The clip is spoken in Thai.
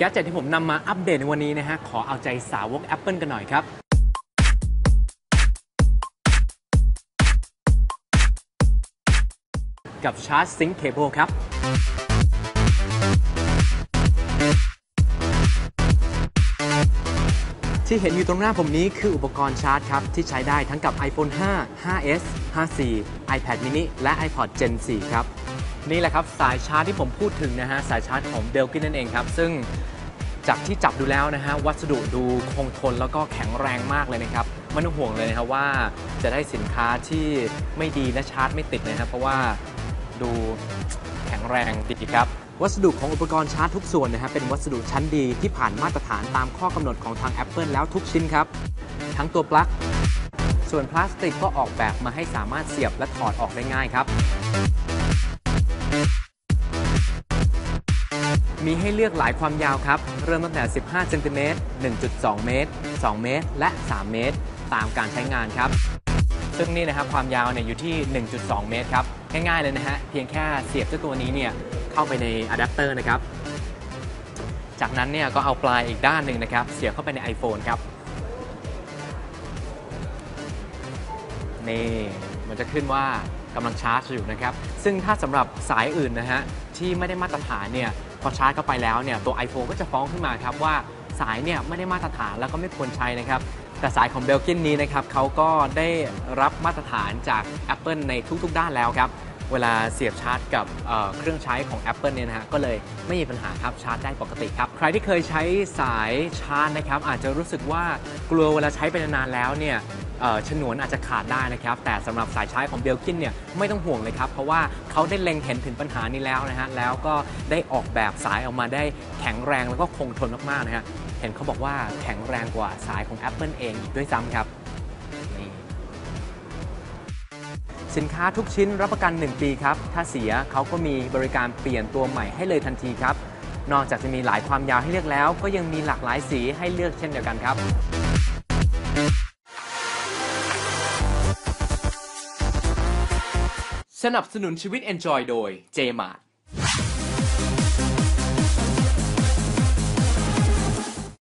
แกดเจ็ที่ผมนำมาอัปเดตในวันนี้นะฮะ ขอเอาใจสาวก Apple กันหน่อยครับกับชาร์จซิงค์เคเบิลครับ ที่เห็นอยู่ตรงหน้าผมนี้คืออุปกรณ์ชาร์จครับ ที่ใช้ได้ทั้งกับ iPhone 5 5s 5c iPad mini และ iPod Gen 4 ครับ นี่แหละครับ สายชาร์จที่ผมพูดถึงนะฮะ สายชาร์จของ b e l g i n นั่นเองครับ ซึ่ง จากที่จับดูแล้วนะฮะวัสดุดูคงทนแล้วก็แข็งแรงมากเลยนะครับไม่ต้องห่วงเลยนะครับว่าจะได้สินค้าที่ไม่ดีและชาร์จไม่ติดนะครับเพราะว่าดูแข็งแรงดีครับ วัสดุของอุปกรณ์ชาร์จทุกส่วนนะฮะเป็นวัสดุชั้นดีที่ผ่านมาตรฐานตามข้อกำหนดของทาง Apple แล้วทุกชิ้นครับ ทั้งตัวปลั๊กส่วนพลาสติกก็ออกแบบมาให้สามารถเสียบและถอดออกได้ง่ายครับ มีให้เลือกหลายความยาวครับ เริ่มตั้งแต่ 15เซนติเมตร1.2 เมตร 2 เมตร และ 3 เมตร ตามการใช้งานครับ ซึ่งนี่นะครับความยาวเนี่ยอยู่ที่ 1.2 เมตรครับ ง่ายๆเลยนะฮะ เพียงแค่เสียบเจ้าตัวนี้เนี่ยเข้าไปในอะแดปเตอร์นะครับ จากนั้นเนี่ยก็เอาปลายอีกด้านหนึ่งนะครับ เสียบเข้าไปใน iPhone ครับ นี่มันจะขึ้นว่ากำลังชาร์จอยู่นะครับ ซึ่งถ้าสำหรับสายอื่นนะฮะที่ไม่ได้มาตรฐานเนี่ย พอชาร์จเข้าไปแล้วเนี่ยตัว iPhone ก็จะฟ้องขึ้นมาครับว่าสายเนี่ยไม่ได้มาตรฐานแล้วก็ไม่ควรใช้นะครับแต่สายของเบลกินนี้นะครับเขาก็ได้รับมาตรฐานจาก Apple ในทุกๆ ด้านแล้วครับเวลาเสียบชาร์จกับเเครื่องใช้ของ Apple เนี่ยนะฮะก็เลยไม่มีปัญหาครับชาร์จได้ปกติครับ ใครที่เคยใช้สายชาร์จนะครับอาจจะรู้สึกว่ากลัวเวลาใช้ไปนานๆแล้วเนี่ย ฉนวนอาจจะขาดได้นะครับ แต่สำหรับสายชาร์จของเบลกินเนี่ยไม่ต้องห่วงเลยครับ เพราะว่าเขาได้เล็งเห็นถึงปัญหานี้แล้วนะฮะแล้วก็ได้ออกแบบสายออกมาได้แข็งแรงแล้วก็คงทนมากๆนะฮะเห็นเขาบอกว่าแข็งแรงกว่าสายของ Apple เองอีกด้วยซ้ำครับสินค้าทุกชิ้นรับประกัน 1 ปีครับ ถ้าเสียเขาก็มีบริการเปลี่ยนตัวใหม่ให้เลยทันทีครับ นอกจากจะมีหลายความยาวให้เลือกแล้ว ก็ยังมีหลากหลายสีให้เลือกเช่นเดียวกันครับ สนับสนุนชีวิต Enjoy โดย JMart